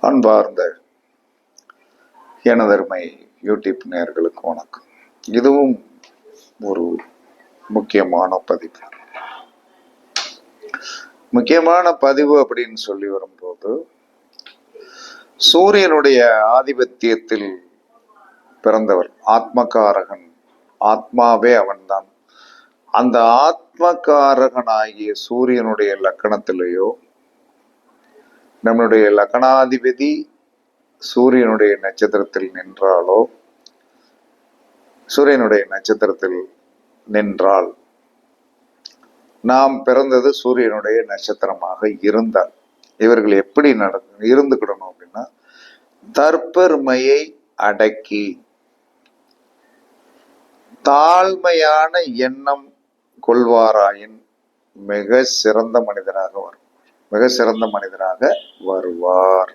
அன்பார்ந்த எனதருமை யூடியூப் நேர்களுக்கு வணக்கம். இதுவும் ஒரு முக்கியமான பதிவு. முக்கியமான பதிவு அப்படின்னு சொல்லி வரும்போது சூரியனுடைய ஆதிபத்தியத்தில் பிறந்தவர் ஆத்மகாரகன் ஆத்மாவே அவன்தான். அந்த ஆத்மகாரகனாகிய சூரியனுடைய லக்கணத்திலேயோ நம்மளுடைய லக்னாதிபதி சூரியனுடைய நட்சத்திரத்தில் நின்றாலோ சூரியனுடைய நட்சத்திரத்தில் நின்றால் நாம் பிறந்தது சூரியனுடைய நட்சத்திரமாக இருந்தால் இவர்கள் எப்படி நட இருந்துக்கிடணும் அப்படின்னா தற்பெருமையை அடக்கி தாழ்மையான எண்ணம் கொள்வாராயின் மிக சிறந்த மனிதராக வரும். மிக சிறந்த மனிதனாக வருவார்.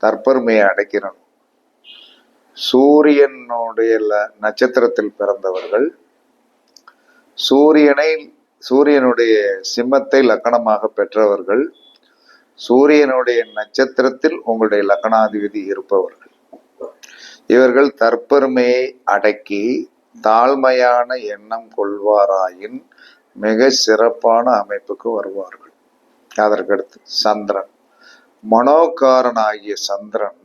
தற்பெருமையை அடைக்கிறோம். சூரியனுடைய நட்சத்திரத்தில் பிறந்தவர்கள் சூரியனை சூரியனுடைய சிம்மத்தை லக்கணமாக பெற்றவர்கள் சூரியனுடைய நட்சத்திரத்தில் உங்களுடைய லக்கணாதிபதி இருப்பவர்கள். இவர்கள் தற்பெருமையை அடக்கி தாழ்மையான எண்ணம் கொள்வாராயின் மிக சிறப்பான அமைப்புக்கு வருவார்கள். அதற்கடுத்து சந்திரன். மனோகாரன் ஆகிய சந்திரன்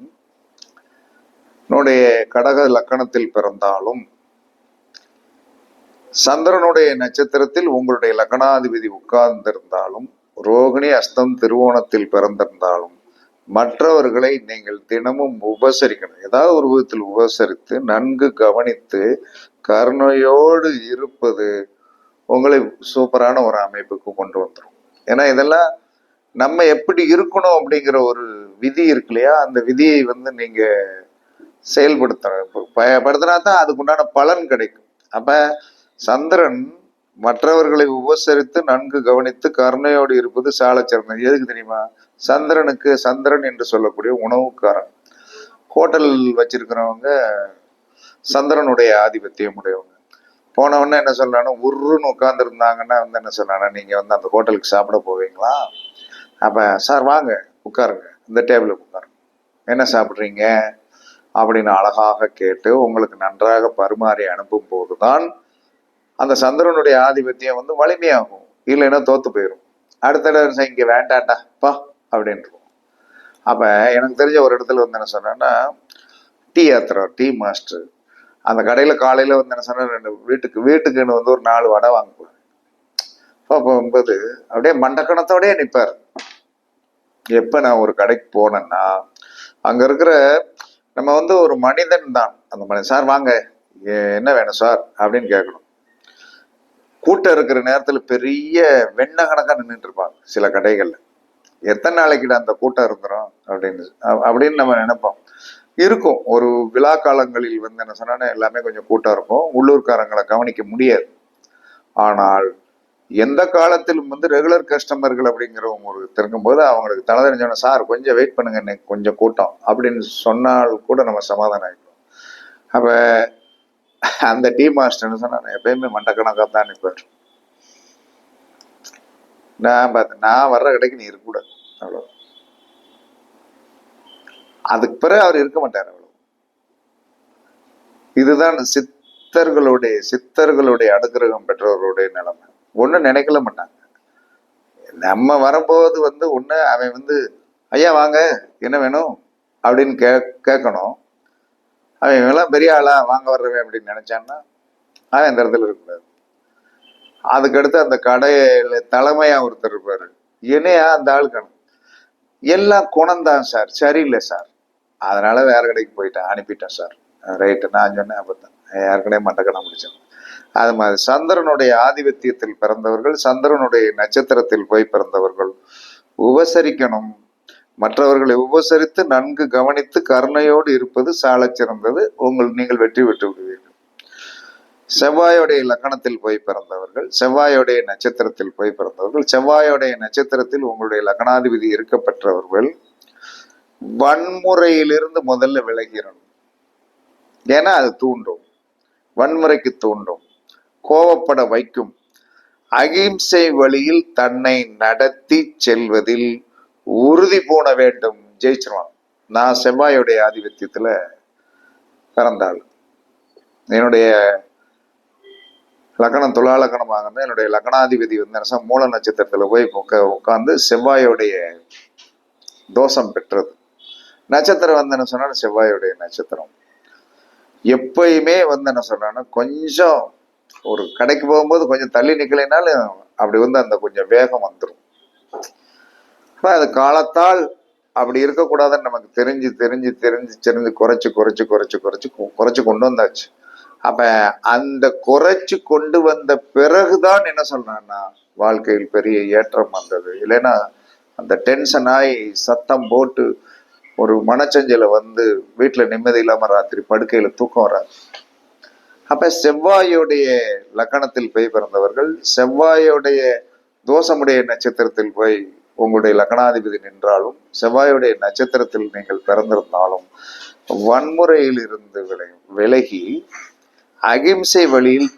கடக லக்கணத்தில் பிறந்தாலும் சந்திரனுடைய நட்சத்திரத்தில் உங்களுடைய லக்னாதிபதி உட்கார்ந்திருந்தாலும் ரோகிணி அஸ்தம் திருவோணத்தில் பிறந்திருந்தாலும் மற்றவர்களை நீங்கள் தினமும் உபசரிக்கணும். ஏதாவது ஒரு விதத்தில் உபசரித்து நன்கு கவனித்து கருணையோடு இருப்பது உங்களை சூப்பரான ஒரு அமைப்புக்கு கொண்டு வந்துடும் ஏன்னா இதெல்லாம் நம்ம எப்படி இருக்கணும் அப்படிங்கிற ஒரு விதி இருக்கு இல்லையா? அந்த விதியை வந்து நீங்க செயல்படுத்தணும். பயப்படுத்தினா தான் அதுக்குண்டான பலன் கிடைக்கும். அப்ப சந்திரன் மற்றவர்களை உபசரித்து நன்கு கவனித்து கருணையோடு இருப்பது சால சிறந்தது எதுக்கு தெரியுமா? சந்திரனுக்கு சந்திரன் என்று சொல்லக்கூடிய உணவுக்காரன். ஹோட்டல் வச்சிருக்கிறவங்க சந்திரனுடைய ஆதிபத்தியம் உடையவங்க. போன என்ன சொல்றானோ உருன்னு உட்காந்துருந்தாங்கன்னா வந்து என்ன சொல்றானா நீங்கள் வந்து அந்த ஹோட்டலுக்கு சாப்பிட போவீங்களா? அப்போ சார் வாங்க உட்காருங்க இந்த டேபிளுக்கு உட்காருங்க. என்ன சாப்பிட்றீங்க? அப்படின்னு அழகாக கேட்டு உங்களுக்கு நன்றாக பரிமாறி அனுப்பும் போது தான் அந்த சந்திரனுடைய ஆதிபத்தியம் வந்து வலிமையாகும். இல்லைன்னா தோத்து போயிடும் அடுத்த தடவை இங்கே வேண்டாண்டா பா அப்படின்றோம் அப்போ எனக்கு தெரிஞ்ச ஒரு இடத்துல வந்து என்ன சொன்னேன்னா டீ யாத்திரா டீ மாஸ்டர். அந்த கடையில காலையில வந்து என்ன சொன்னால் ரெண்டு வீட்டுக்கு வீட்டுக்குன்னு வந்து ஒரு நாலு வடை வாங்குவார் போகும்போது அப்படியே மண்டக்கணத்தோடயே நிற்பார் எப்ப நான் ஒரு கடைக்கு போனேன்னா அங்க இருக்கிற நம்ம வந்து ஒரு மனிதன் தான். அந்த மனிதன் சார் வாங்க. என்ன வேணும் சார்? அப்படின்னு கேட்கணும் கூட்டம் இருக்கிற நேரத்துல பெரிய வெண்ண கணக்கா நின்றுட்டு இருப்பாங்க சில கடைகள்ல. எத்தனை நாளைக்குடா அந்த கூட்டம் இருந்துரும்? அப்படின்னு அப்படின்னு நம்ம நினைப்போம். இருக்கும். ஒரு விழா காலங்களில் வந்து என்ன சொன்னா எல்லாமே கொஞ்சம் கூட்டம் இருக்கும். உள்ளூர்காரங்களை கவனிக்க முடியாது. ஆனால் எந்த காலத்திலும் வந்து ரெகுலர் கஸ்டமர்கள் அப்படிங்கிறவங்க ஒரு திருக்கும்போது அவங்களுக்கு தலை தெரிஞ்சோன்னா சார் கொஞ்சம் வெயிட் பண்ணுங்க இன்னைக்கு கொஞ்சம் கூட்டம். அப்படின்னு சொன்னால் கூட நம்ம சமாதானம் ஆகிடும் அப்ப அந்த டீ மாஸ்டர்னு சொன்னா எப்பயுமே மண்டக்கணக்காக தான் நிற்பார் நான் பார்த்தேன் நான் வர்ற கடைக்கு நீ இருக்கக்கூடாது அவ்வளோ அதுக்கு பிறகு அவர் இருக்க மாட்டார் அவ்வளோ இதுதான் சித்தர்களுடைய சித்தர்களுடைய அனுகிரகம் பெற்றவர்களுடைய நிலைமை. ஒன்றும் நினைக்கல மாட்டாங்க. நம்ம வரும்போது வந்து ஒன்று அவன் வந்து ஐயா வாங்க என்ன வேணும்? அப்படின்னு கே கேட்கணும். அவன் எல்லாம் பெரிய ஆளா வாங்க வர்றவன் அப்படின்னு நினைச்சான்னா அவன் இந்த இடத்துல இருக்கக்கூடாது அதுக்கடுத்து அந்த கடையில தலைமையா ஒருத்தர் இருப்பாரு. என்னையா அந்த ஆள் கணும். எல்லாம் குணம்தான் சார் சரியில்லை சார். அதனால வேற கடைக்கு போயிட்டேன் அனுப்பிட்டேன் சார் ரைட்டு நான் சொன்னேன் அப்பதான். ஏற்கனவே மண்டக்கணம் முடிச்சேன் அது மாதிரி சந்திரனுடைய ஆதிபத்தியத்தில் பிறந்தவர்கள் சந்திரனுடைய நட்சத்திரத்தில் போய் பிறந்தவர்கள் உபசரிக்கணும். மற்றவர்களை உபசரித்து நன்கு கவனித்து கருணையோடு இருப்பது சாலச் சிறந்தது. உங்கள் நீங்கள் வெற்றி பெற்று விடுவீர்கள். செவ்வாயோடைய லக்கணத்தில் போய் பிறந்தவர்கள் செவ்வாயோடைய நட்சத்திரத்தில் போய் பிறந்தவர்கள் செவ்வாயோடைய நட்சத்திரத்தில் உங்களுடைய லக்னாதிபதி இருக்கப்பெற்றவர்கள் வன்முறையிலிருந்து முதல்ல விலகிடணும். ஏன்னா அது தூண்டும். வன்முறைக்கு தூண்டும். கோவப்பட வைக்கும். அகிம்சை வழியில் தன்னை நடத்தி செல்வதில் உறுதி போன வேண்டும். ஜெயிச்சிருவான். நான் செவ்வாயுடைய ஆதிபத்தியத்துல பிறந்தாள். என்னுடைய லக்கணம் துலா லக்கணம் என்னுடைய லக்கணாதிபதி வந்து என்ன மூல நட்சத்திரத்துல போய் உட்கா உட்காந்து செவ்வாயோடைய தோஷம் பெற்றது. நட்சத்திரம் வந்து என்ன சொன்னா செவ்வாயுடைய நட்சத்திரம். எப்பயுமே வந்து என்ன சொல்றான்னா கொஞ்சம் ஒரு கடைக்கு போகும்போது கொஞ்சம் தள்ளி நிக்கலைனாலும் அப்படி வந்து அந்த கொஞ்சம் வேகம் வந்துடும் அப்ப அது காலத்தால் அப்படி இருக்கக்கூடாதுன்னு நமக்கு தெரிஞ்சு தெரிஞ்சு தெரிஞ்சு தெரிஞ்சு குறைச்சு குறைச்சு குறைச்சு குறைச்சு குறைச்சு கொண்டு வந்தாச்சு. அப்ப அந்த குறைச்சு கொண்டு வந்த பிறகுதான் என்ன சொல்றான்னா வாழ்க்கையில் பெரிய ஏற்றம் வந்தது. இல்லைன்னா அந்த டென்ஷன் ஆகி சத்தம் போட்டு ஒரு மனச்சஞ்சல வந்து வீட்டுல நிம்மதி இல்லாம ராத்திரி படுக்கையில தூக்கம் வராது. அப்ப செவ்வாயுடைய லக்கணத்தில் போய் பிறந்தவர்கள் செவ்வாயுடைய தோஷமுடைய நட்சத்திரத்தில் போய் உங்களுடைய லக்னாதிபதி நின்றாலும் செவ்வாயுடைய நட்சத்திரத்தில் நீங்கள் பிறந்திருந்தாலும் வன்முறையில் இருந்து விலை விலகி அகிம்சை வழியில்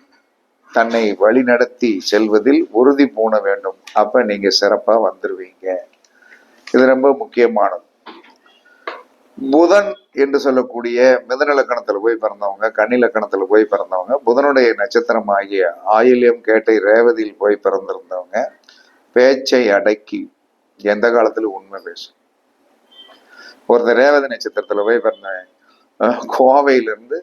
தன்னை வழிநடத்தி செல்வதில் உறுதி பூண வேண்டும். அப்ப நீங்க சிறப்பா வந்துருவீங்க. இது ரொம்ப முக்கியமானது. புதன் என்று சொல்லக்கூடிய மிதநலக்கணத்துல போய் பிறந்தவங்க கன்னிலக்கணத்தில் போய் பிறந்தவங்க புதனுடைய நட்சத்திரம் ஆகிய ஆயில்யம் கேட்டை ரேவதியில் போய் பிறந்திருந்தவங்க பேச்சை அடக்கி எந்த காலத்திலும் உண்மை பேசும். ஒருத்தர் ரேவதி நட்சத்திரத்துல போய் பிறந்தேன் கோவையிலிருந்து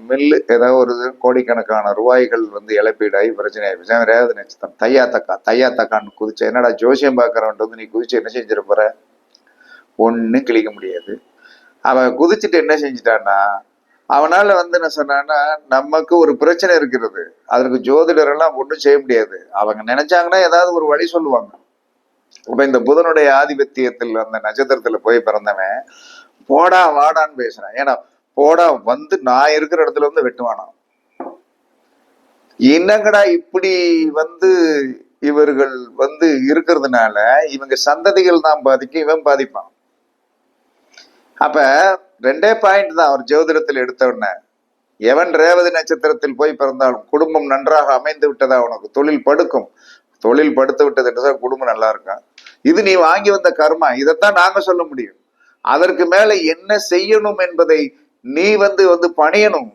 மில்லு ஏதோ ஒரு கோடிக்கணக்கான ரூபாய்கள் வந்து இழப்பீடாகி பிரச்சனை ஆயிடுச்சு ரேவதி நட்சத்திரம் தையா தக்கா தையா தக்கான்னு குதிச்சு என்னடா ஜோசியம் பார்க்கறவன்ட்டு வந்து நீ குதிச்சு என்ன செஞ்சிருப்பற ஒன்றும் கிழிக்க முடியாது. அவன் குதிச்சுட்டு என்ன செஞ்சிட்டான்னா அவனால வந்து என்ன சொன்னான்னா நமக்கு ஒரு பிரச்சனை இருக்கிறது. அதற்கு ஜோதிடர் எல்லாம் ஒன்றும் செய்ய முடியாது. அவங்க நினைச்சாங்கன்னா ஏதாவது ஒரு வழி சொல்லுவாங்க. இப்போ இந்த புதனுடைய ஆதிபத்தியத்தில் அந்த நட்சத்திரத்துல போய் பிறந்தவன் போடா வாடான்னு பேசுறான். ஏன்னா போடா வந்து நான் இருக்கிற இடத்துல வந்து வெட்டுவானாம் என்னங்கடா இப்படி வந்து இவர்கள் வந்து இருக்கிறதுனால இவங்க சந்ததிகள் தான் பாதிக்கும் இவன் பாதிப்பான். அப்ப ரெண்டே பாயிண்ட் தான் அவர் ஜோதிடத்தில் எடுத்த உடனே. எவன் ரேவதி நட்சத்திரத்தில் போய் பிறந்தாலும் குடும்பம் நன்றாக அமைந்து விட்டதா உனக்கு? தொழில் படுக்கும். தொழில் படுத்து விட்டது என்று சொன்னா குடும்பம் நல்லா இருக்கும் இது நீ வாங்கி வந்த கர்மா. இதைத்தான் நாங்க சொல்ல முடியும். அதற்கு மேல என்ன செய்யணும் என்பதை நீ வந்து வந்து பணியணும்.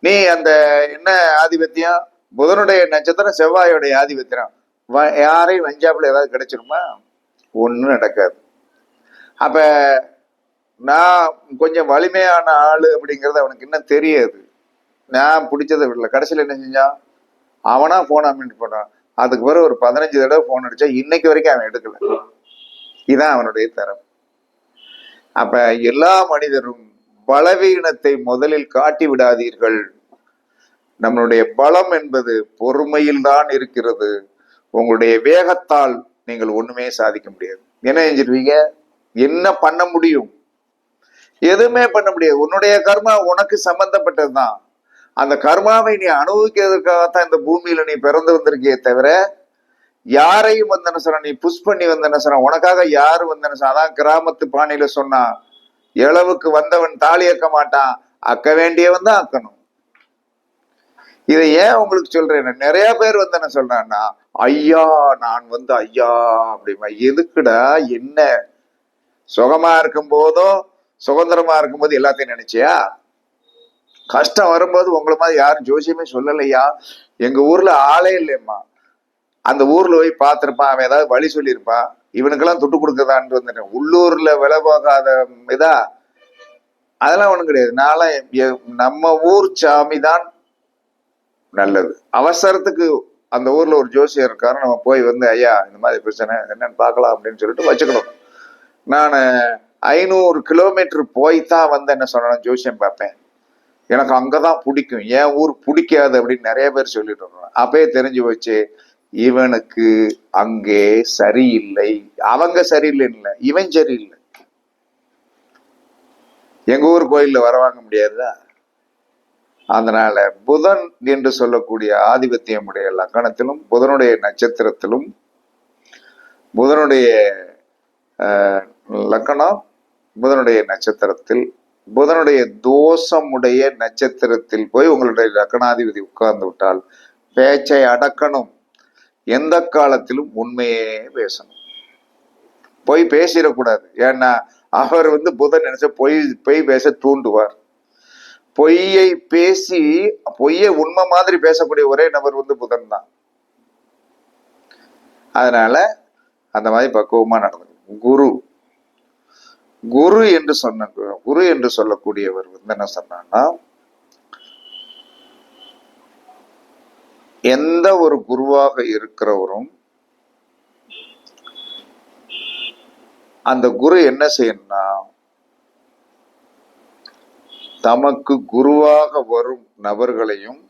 நீ அந்த என்ன ஆதிபத்தியம்? புதனுடைய நட்சத்திரம் செவ்வாயோடைய ஆதிபத்தியம். வ- யாரையும் வஞ்சாப்புல ஏதாவது கிடைச்சிருமா ஒன்றும் நடக்காது. அப்ப நான் கொஞ்சம் வலிமையான ஆளு அப்படிங்கறது அவனுக்கு இன்னும் தெரியாது. நான் பிடிச்சதை விடல. கடைசியில் என்ன செஞ்சான்? அவனா போன் அமெண்ட் பண்ணான் அதுக்கு பிறகு ஒரு பதினஞ்சு தடவை போன் அடிச்சா இன்னைக்கு வரைக்கும் அவன் எடுக்கல. இதுதான் அவனுடைய தரம் அப்ப எல்லா மனிதரும் பலவீனத்தை முதலில் காட்டி விடாதீர்கள். நம்மளுடைய பலம் என்பது பொறுமையில் தான் இருக்கிறது. உங்களுடைய வேகத்தால் நீங்கள் ஒண்ணுமே சாதிக்க முடியாது. என்ன செஞ்சிருவீங்க? என்ன பண்ண முடியும்? எதுவுமே பண்ண முடியாது. உன்னுடைய கர்மா உனக்கு சம்பந்தப்பட்டதுதான். அந்த கர்மாவை நீ அனுபவிக்கிறதுக்காகத்தான் இந்த பூமியில நீ பிறந்து வந்திருக்கியே தவிர யாரையும் வந்து என்ன சொல்ற நீ புஷ் பண்ணி வந்த என்ன உனக்காக யாரு வந்து என்ன அதான் கிராமத்து பாணியில சொன்னா இளவுக்கு வந்தவன் தாலி அக்க மாட்டான். அக்க வேண்டியவன் தான் அக்கணும். இதை ஏன் உங்களுக்கு சொல்றேன்? நிறைய பேர் வந்து என்ன சொல்றான்னா ஐயா நான் வந்து ஐயா அப்படிமா எதுக்குடா? என்ன? சுகமா இருக்கும் போதும் சுதந்திரமா இருக்கும்போது எல்லாத்தையும் நினைச்சியா? கஷ்டம் வரும்போது உங்களை மாதிரி யாரும் ஜோசியமே சொல்லலையா? எங்க ஊர்ல ஆளே இல்லையம்மா அந்த ஊர்ல போய் பார்த்துருப்பான் அவன் ஏதாவது வழி சொல்லியிருப்பான். இவனுக்கெல்லாம் துட்டு கொடுக்கதான்ட்டு வந்துட்டேன். உள்ளூர்ல விலை போகாத இதா? அதெல்லாம் ஒண்ணும் கிடையாது. நான்லாம் நம்ம ஊர் சாமி தான் நல்லது. அவசரத்துக்கு அந்த ஊர்ல ஒரு ஜோசியர் இருக்காரு. நம்ம போய் வந்து ஐயா இந்த மாதிரி பிரச்சனை என்னன்னு பார்க்கலாம் அப்படின்னு சொல்லிட்டு வச்சுக்கணும். நான் ஐநூறு கிலோமீட்டர் போய் தான் வந்து என்ன சொன்னேன் ஜோசியம் பார்ப்பேன். எனக்கு அங்கே தான் பிடிக்கும். என் ஊர் பிடிக்காது அப்படின்னு நிறைய பேர் சொல்லிட்டு இருக்கணும் அப்பயே தெரிஞ்சு போச்சு இவனுக்கு அங்கே சரியில்லை. அவங்க சரியில்லை இல்லை இவன் சரியில்லை. எங்க ஊர் கோயிலில் வர வாங்க முடியாதா? அதனால புதன் என்று சொல்லக்கூடிய ஆதிபத்தியமுடைய லக்கணத்திலும் புதனுடைய நட்சத்திரத்திலும் புதனுடைய லக்கணம் புதனுடைய நட்சத்திரத்தில் புதனுடைய தோஷமுடைய நட்சத்திரத்தில் போய் உங்களுடைய லக்னாதிபதி உட்கார்ந்து விட்டால் பேச்சை அடக்கணும். எந்த காலத்திலும் உண்மையே பேசணும். போய் பேசிடக்கூடாது. ஏன்னா அவர் வந்து புதன் நினைச்ச பொய் பொய் பேச தூண்டுவார். பொய்யை பேசி பொய்யை உண்மை மாதிரி பேசக்கூடிய ஒரே நபர் வந்து புதன் தான். அதனால அந்த மாதிரி பக்குவமா நடந்தது குரு. குரு என்று சொன்ன குரு என்று சொல்லக்கூடியவர் வந்து என்ன சொன்னான்னா எந்த ஒரு குருவாக இருக்கிறவரும் அந்த குரு என்ன செய்யணும்னா தமக்கு குருவாக வரும் நபர்களையும்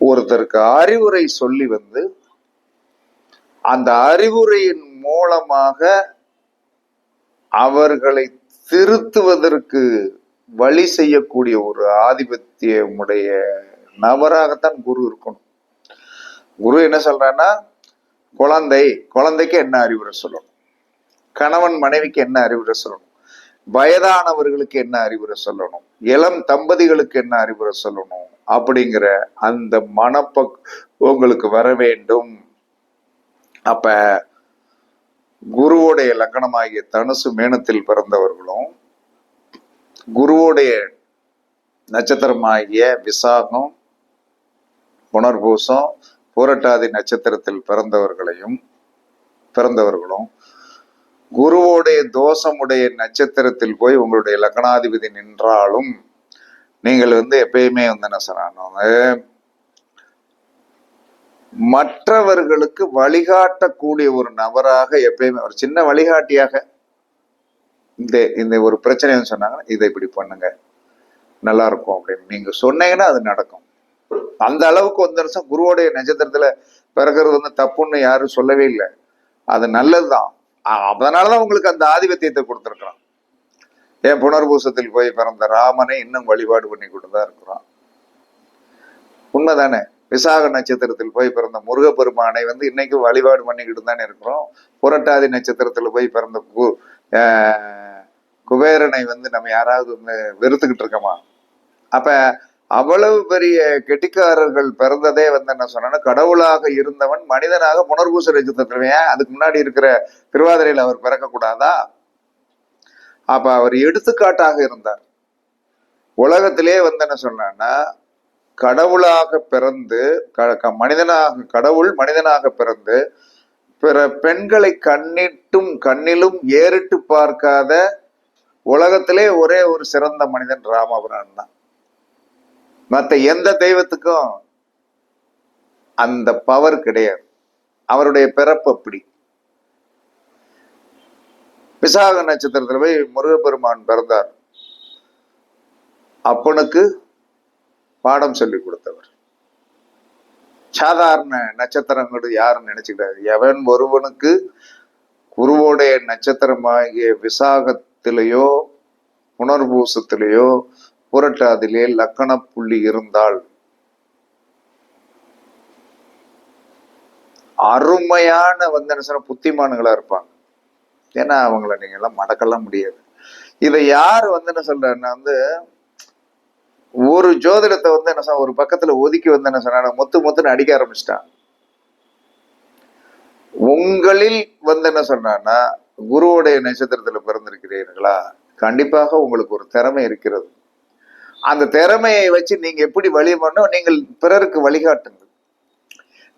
ஒருத்தருக்கு அறிவுரை சொல்லி வந்து அந்த அறிவுரையின் மூலமாக அவர்களை திருத்துவதற்கு வழி செய்யக்கூடிய ஒரு ஆதிபத்தியமுடைய நபராகத்தான் குரு இருக்கணும். குரு என்ன சொல்றான்னா குழந்தை குழந்தைக்கு என்ன அறிவுரை சொல்லணும்? கணவன் மனைவிக்கு என்ன அறிவுரை சொல்லணும்? வயதானவர்களுக்கு என்ன அறிவுரை சொல்லணும்? இளம் தம்பதிகளுக்கு என்ன அறிவுரை சொல்லணும்? அப்படிங்கிற அந்த மனப்பக் உங்களுக்கு வர வேண்டும். அப்ப குருவுடைய லக்கணமாகிய தனுசு மேனத்தில் பிறந்தவர்களும் குருவுடைய நட்சத்திரமாகிய விசாகம் புனர்பூசம் பூரட்டாதி நட்சத்திரத்தில் பிறந்தவர்களையும் பிறந்தவர்களும் குருவோடைய தோஷமுடைய நட்சத்திரத்தில் போய் உங்களுடைய லக்னாதிபதி நின்றாலும் நீங்கள் வந்து எப்பயுமே வந்து என்ன சொன்னாங்க? மற்றவர்களுக்கு வழிகாட்டக்கூடிய ஒரு நபராக எப்பயுமே ஒரு சின்ன வழிகாட்டியாக இந்த இந்த ஒரு பிரச்சனைன்னு சொன்னாங்கன்னா இதை இப்படி பண்ணுங்க. நல்லா இருக்கும் அப்படின்னு. நீங்க சொன்னீங்கன்னா அது நடக்கும். அந்த அளவுக்கு வந்து நிமிஷம் குருவோடைய நட்சத்திரத்துல பிறகுறது வந்து தப்புன்னு யாரும் சொல்லவே இல்லை. அது நல்லதுதான். அதனாலதான் உங்களுக்கு அந்த ஆதிபத்தியத்தை கொடுத்துருக்குறான். ஏன் புனர்பூசத்தில் போய் பிறந்த ராமனை இன்னும் வழிபாடு பண்ணி கொண்டுதான் இருக்கிறோம் உண்மைதானே? விசாக நட்சத்திரத்தில் போய் பிறந்த முருகப்பெருமானை வந்து இன்னைக்கும் வழிபாடு பண்ணிக்கிட்டு தானே இருக்கிறோம். புரட்டாதி நட்சத்திரத்தில் போய் பிறந்த கு குபேரனை வந்து நம்ம யாராவது வந்து வெறுத்துக்கிட்டு இருக்கோமா? அப்ப அவ்வளவு பெரிய கெட்டிக்காரர்கள் பிறந்ததே வந்து என்ன சொன்னா கடவுளாக இருந்தவன் மனிதனாக புனர்பூச நட்சத்திரத்தில் ஏன் அதுக்கு முன்னாடி இருக்கிற திருவாதிரையில் அவர் பிறக்க கூடாதா அப்ப அவர் எடுத்துக்காட்டாக இருந்தார். உலகத்திலே வந்து என்ன சொன்னான்னா கடவுளாக பிறந்து க- க- மனிதனாக கடவுள் மனிதனாக பிறந்து பிற பெண்களை கண்ணிட்டும் கண்ணிலும் ஏறிட்டு பார்க்காத உலகத்திலே ஒரே ஒரு சிறந்த மனிதன் ராமபுரான் தான் மத்த எந்த தெய்வத்துக்கும் அந்த பவர் கிடையாது. அவருடைய பிறப்பு அப்படி. விசாக நட்சத்திரத்தில் போய் முருகப்பெருமான் பிறந்தார். அப்பனுக்கு பாடம் சொல்லி கொடுத்தவர். சாதாரண நட்சத்திரங்கள் யாரும் நினைச்சுக்கிட்டாரு எவன் ஒருவனுக்கு குருவோடைய நட்சத்திரமாகிய விசாகத்திலேயோ புனர்பூசத்திலேயோ புரட்டாதிலே லக்கண புள்ளி இருந்தால் அருமையான வந்து என்ன சொன்ன புத்திமான்களா இருப்பாங்க. ஏன்னா அவங்கள நீங்க எல்லாம் மடக்கலாம் முடியாது. இதை யார் வந்து என்ன சொல்றாருன்னா வந்து ஒரு ஜோதிடத்தை வந்து என்ன சொன்ன ஒரு பக்கத்துல ஒதுக்கி வந்து என்ன சொன்னா மொத்து மொத்துன்னு அடிக்க ஆரம்பிச்சிட்டான். உங்களில் வந்து என்ன சொன்னான்னா குருவுடைய நட்சத்திரத்துல பிறந்திருக்கிறீர்களா? கண்டிப்பாக உங்களுக்கு ஒரு திறமை இருக்கிறது. அந்த திறமையை வச்சு நீங்க எப்படி வழி பண்ணோ நீங்கள் பிறருக்கு வழிகாட்டுங்கள்.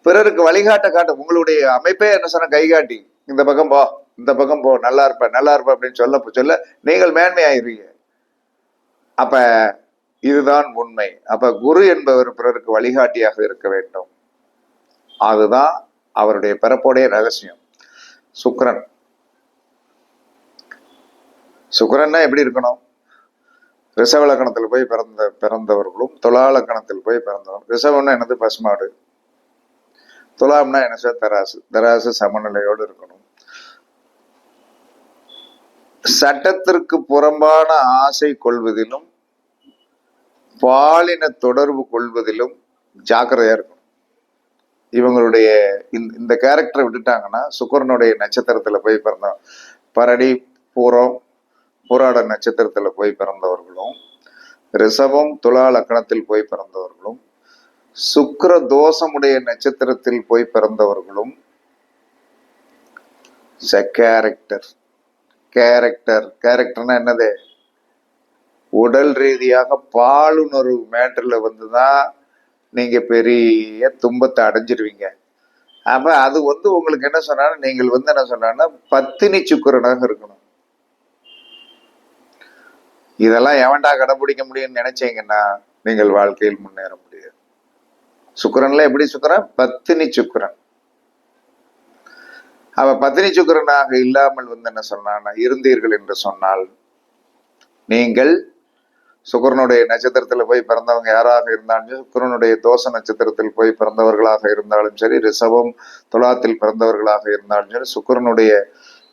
பிறருக்கு வழிகாட்ட காட்ட உங்களுடைய அமைப்பே என்ன சொன்ன கைகாட்டி இந்த பக்கம் போ இந்த பக்கம் போ நல்லா இருப்ப நல்லா இருப்ப அப்படின்னு சொல்ல சொல்ல நீங்கள் மேன்மையாயிருவீங்க. அப்ப இதுதான் உண்மை. அப்ப குரு என்பவர் பிறருக்கு வழிகாட்டியாக இருக்க வேண்டும். அதுதான் அவருடைய பிறப்புடைய ரகசியம். சுக்ரன் சுக்ரன்னா எப்படி இருக்கணும்? ரிஷவ லக்கணத்தில் போய் பிறந்த பிறந்தவர்களும் துலா லக்கணத்தில் போய் பிறந்தவர்கள் ரிசவம்னா என்னது? பசுமாடு. துலாம்னா என்ன சார்? தராசு. தராசு சமநிலையோடு இருக்கணும். சட்டத்திற்கு புறம்பான ஆசை கொள்வதிலும் பாலின தொடர்பு கொள்வதிலும் ஜாக்கிரதையா இருக்கணும். இவங்களுடைய இந்த இந்த கேரக்டரை விட்டுட்டாங்கன்னா சுக்கரனுடைய நட்சத்திரத்துல போய் பிறந்த பரடி பூரம் பூராட நட்சத்திரத்துல போய் பிறந்தவர்களும் ரிஷபம் துலா லக்கணத்தில் போய் பிறந்தவர்களும் சுக்கர தோஷமுடைய நட்சத்திரத்தில் போய் பிறந்தவர்களும் கேரக்டர் கேரக்டர் கேரக்டர்னா என்னது? உடல் ரீதியாக பாலுணர்வு மேட்டரில் வந்து தான் நீங்கள் பெரிய துன்பத்தை அடைஞ்சிருவீங்க. அப்போ அது வந்து உங்களுக்கு என்ன சொன்னாலும் நீங்கள் வந்து என்ன சொன்னான்னா பத்தினி சுக்கிரனாக இருக்கணும். இதெல்லாம் எவன்டா கடைபிடிக்க முடியும்னு நினைச்சீங்கன்னா நீங்கள் வாழ்க்கையில் முன்னேற முடியாது. சுக்கரன்ல எப்படி சுக்கிரன்? பத்தினி சுக்கிரன். அவ பத்தினி சுக்கிரனாக இல்லாமல் வந்து என்ன சொன்னான்னா இருந்தீர்கள் என்று சொன்னால் நீங்கள் சுக்கரனுடைய நட்சத்திரத்துல போய் பிறந்தவங்க யாராக இருந்தாலும் சுக்கரனுடைய தோஷ நட்சத்திரத்தில் போய் பிறந்தவர்களாக இருந்தாலும் சரி ரிஷபம் துலாத்தில் பிறந்தவர்களாக இருந்தாலும் சரி சுக்கரனுடைய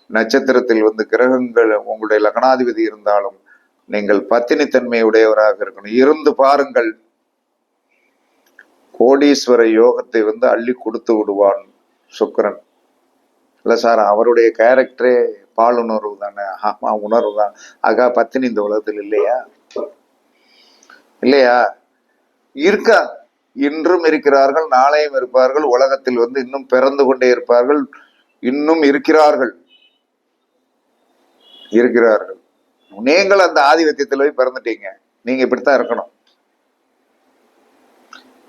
நட்சத்திரத்தில் வந்து கிரகங்கள் உங்களுடைய லக்னாதிபதி இருந்தாலும் நீங்கள் பத்தினித்தன்மையுடையவராக இருக்கணும். இருந்து பாருங்கள். கோடீஸ்வர யோகத்தை வந்து அள்ளி கொடுத்து விடுவான் சுக்கரன். இல்ல சார் அவருடைய கேரக்டரே பாலுணர்வு தானே. ஆமா உணர்வு தான். ஆகா பத்தினி இந்த உலகத்தில் இல்லையா? இல்லையா? இருக்கா இன்றும் இருக்கிறார்கள் நாளையும் இருப்பார்கள் உலகத்தில் வந்து இன்னும் பிறந்து கொண்டே இருப்பார்கள் இன்னும் இருக்கிறார்கள். இருக்கிறார்கள். நீங்கள் அந்த ஆதிபத்தியத்தில் போய் பிறந்துட்டீங்க. நீங்க இப்படித்தான் இருக்கணும்.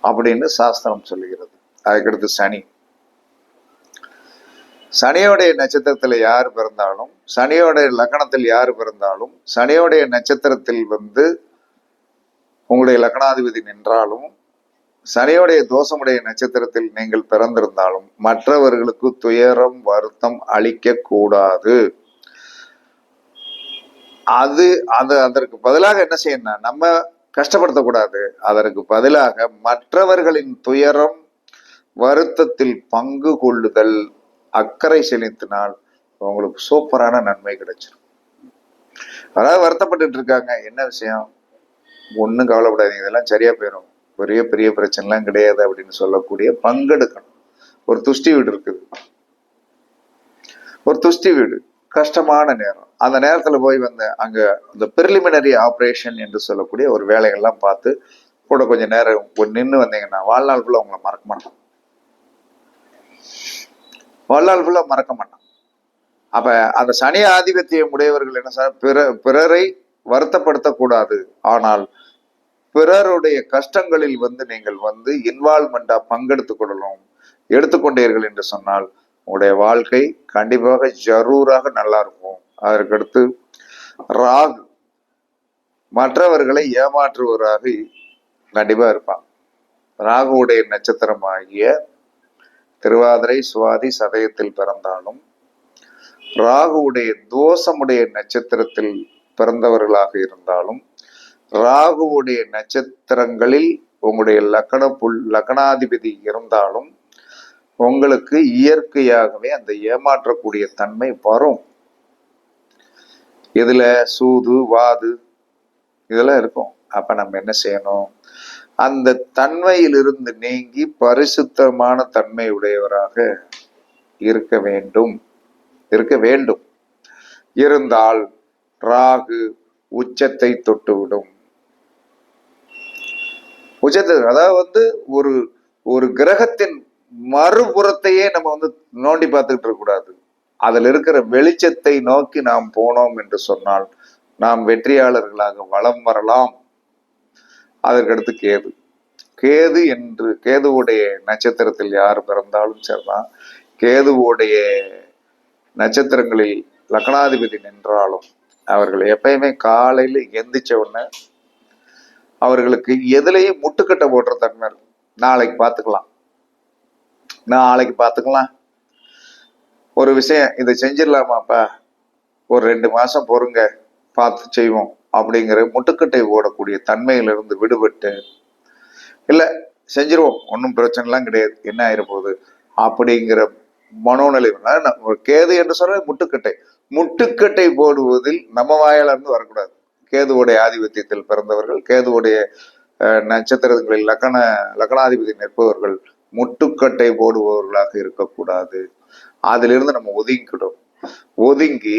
அப்படின்னு சாஸ்திரம் சொல்லுகிறது. அதுக்கடுத்து சனி. சனியோடைய நட்சத்திரத்துல யார் பிறந்தாலும் சனியோடைய லக்னத்தில் யார் பிறந்தாலும் சனியோடைய நட்சத்திரத்தில் வந்து உங்களுடைய லக்னாதிபதி நின்றாலும் சனியோடைய தோஷமுடைய நட்சத்திரத்தில் நீங்கள் பிறந்திருந்தாலும் மற்றவர்களுக்கு துயரம் வருத்தம் அளிக்க கூடாது. அது அது அதற்கு பதிலாக என்ன செய்யணும் நம்ம கஷ்டப்படுத்தக்கூடாது அதற்கு பதிலாக மற்றவர்களின் துயரம் வருத்தத்தில் பங்கு கொள்ளுதல் அக்கறை செலுத்தினால் உங்களுக்கு சூப்பரான நன்மை கிடைச்சிடும் அதாவது வருத்தப்பட்டுட்டு இருக்காங்க என்ன விஷயம்? ஒன்றும் கவலைப்படாதீங்க. இதெல்லாம் சரியா போயிடும் பெரிய பெரிய பிரச்சனைலாம் கிடையாது அப்படின்னு சொல்லக்கூடிய பங்கெடுக்கணும். ஒரு துஷ்டி வீடு இருக்குது. ஒரு துஷ்டி வீடு. கஷ்டமான நேரம். அந்த நேரத்துல போய் வந்து அங்க அந்த பிரிலிமினரி ஆப்ரேஷன் என்று சொல்லக்கூடிய ஒரு வேலைகள்லாம் பார்த்து கூட கொஞ்சம் நேரம் நின்று வந்தீங்கன்னா வாழ்நாள் ஃபுல்லாக உங்களை மறக்க மாட்டோம் வாழ்நாள் ஃபுல்லாக மறக்க மாட்டான். அப்ப அந்த சனி ஆதிபத்தியம் உடையவர்கள் என்ன சார்? பிற பிறரை வருத்தப்படுத்தக்கூடாது. ஆனால் பிறருடைய கஷ்டங்களில் வந்து நீங்கள் வந்து இன்வால்மெண்டா பங்கெடுத்துக் கொள்ளணும் எடுத்துக்கொண்டீர்கள் என்று சொன்னால் உங்களுடைய வாழ்க்கை கண்டிப்பாக ஜரூராக நல்லா இருக்கும். அதற்கடுத்து ராகு மற்றவர்களை ஏமாற்றுவராக கண்டிப்பா இருப்பான். ராகுவுடைய நட்சத்திரமாகிய திருவாதிரை சுவாதி சதயத்தில் பிறந்தாலும் ராகுவுடைய தோஷமுடைய நட்சத்திரத்தில் பிறந்தவர்களாக இருந்தாலும் ராகுவுடைய நட்சத்திரங்களில் உங்களுடைய லக்கண புல் லக்னாதிபதி இருந்தாலும் உங்களுக்கு இயற்கையாகவே அந்த ஏமாற்றக்கூடிய தன்மை வரும். இதுல சூது வாது இதெல்லாம் இருக்கும். அப்ப நம்ம என்ன செய்யணும்? அந்த தன்மையிலிருந்து நீங்கி பரிசுத்தமான தன்மை உடையவராக இருக்க வேண்டும். இருக்க வேண்டும். இருந்தால் ராகு உச்சத்தை தொட்டுவிடும். உச்சத்தை அதாவது வந்து ஒரு ஒரு கிரகத்தின் மறுபுறத்தையே நம்ம வந்து நோண்டி பார்த்துக்கிட்டு இருக்கக்கூடாது அதில் இருக்கிற வெளிச்சத்தை நோக்கி நாம் போனோம் என்று சொன்னால் நாம் வெற்றியாளர்களாக வலம் வரலாம். அதற்கடுத்து கேது. கேது என்று கேதுவுடைய நட்சத்திரத்தில் யார் பிறந்தாலும் சரிதான். கேதுவுடைய நட்சத்திரங்களில் லக்னாதிபதி நின்றாலும் அவர்கள் எப்பயுமே காலையில் எந்திரிச்ச உடனே அவர்களுக்கு எதுலேயும் முட்டுக்கட்டை போடுற தன்மை இருக்கும் நாளைக்கு பார்த்துக்கலாம். நாளைக்கு பார்த்துக்கலாம். ஒரு விஷயம் இதை செஞ்சிடலாமாப்பா? ஒரு ரெண்டு மாசம் பொறுங்க பார்த்து செய்வோம் அப்படிங்கிற முட்டுக்கட்டை ஓடக்கூடிய தன்மையிலிருந்து விடுபட்டு இல்லை செஞ்சிருவோம் ஒன்றும் பிரச்சனைலாம் கிடையாது. என்ன ஆயிர போகுது? அப்படிங்கிற மனோநிலை கேது என்று சொல்ற முட்டுக்கட்டை. முட்டுக்கட்டை போடுவதில் நம்ம வாயிலிருந்து வரக்கூடாது. கேதுவுடைய ஆதிபத்தியத்தில் பிறந்தவர்கள் கேதுவுடைய நட்சத்திரங்களில் லக்கண லக்கணாதிபதி நிற்பவர்கள் முட்டுக்கட்டை போடுபவர்களாக இருக்கக்கூடாது. அதிலிருந்து நம்ம ஒதுங்கிக்கிடும் ஒதுங்கி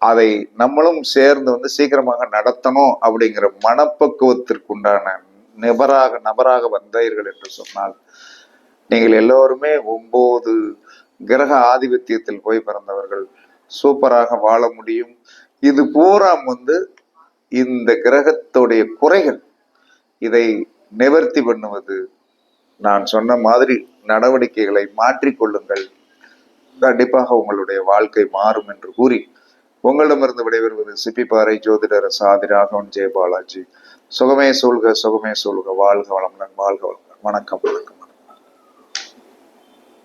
அதை நம்மளும் சேர்ந்து வந்து சீக்கிரமாக நடத்தணும் அப்படிங்கிற மனப்பக்குவத்திற்குண்டான நபராக நபராக வந்தீர்கள் என்று சொன்னால் நீங்கள் எல்லோருமே ஒன்பது கிரக ஆதிபத்தியத்தில் போய் பிறந்தவர்கள். சூப்பராக வாழ முடியும். இது பூராம் வந்து இந்த கிரகத்துடைய குறைகள். இதை நிவர்த்தி பண்ணுவது. நான் சொன்ன மாதிரி நடவடிக்கைகளை மாற்றிக்கொள்ளுங்கள் கண்டிப்பாக உங்களுடைய வாழ்க்கை மாறும் என்று கூறி உங்களிடமிருந்து விடைபெறுவது சிப்பிப்பாறை ஜோதிடர் சாதி ராகவன் ஜெயபாலாஜி. சுகமே சூழ்க சுகமே சூழ்க. வாழ்க வளமுடன் வாழ்க வளமுடன். வணக்கம் வணக்கம்.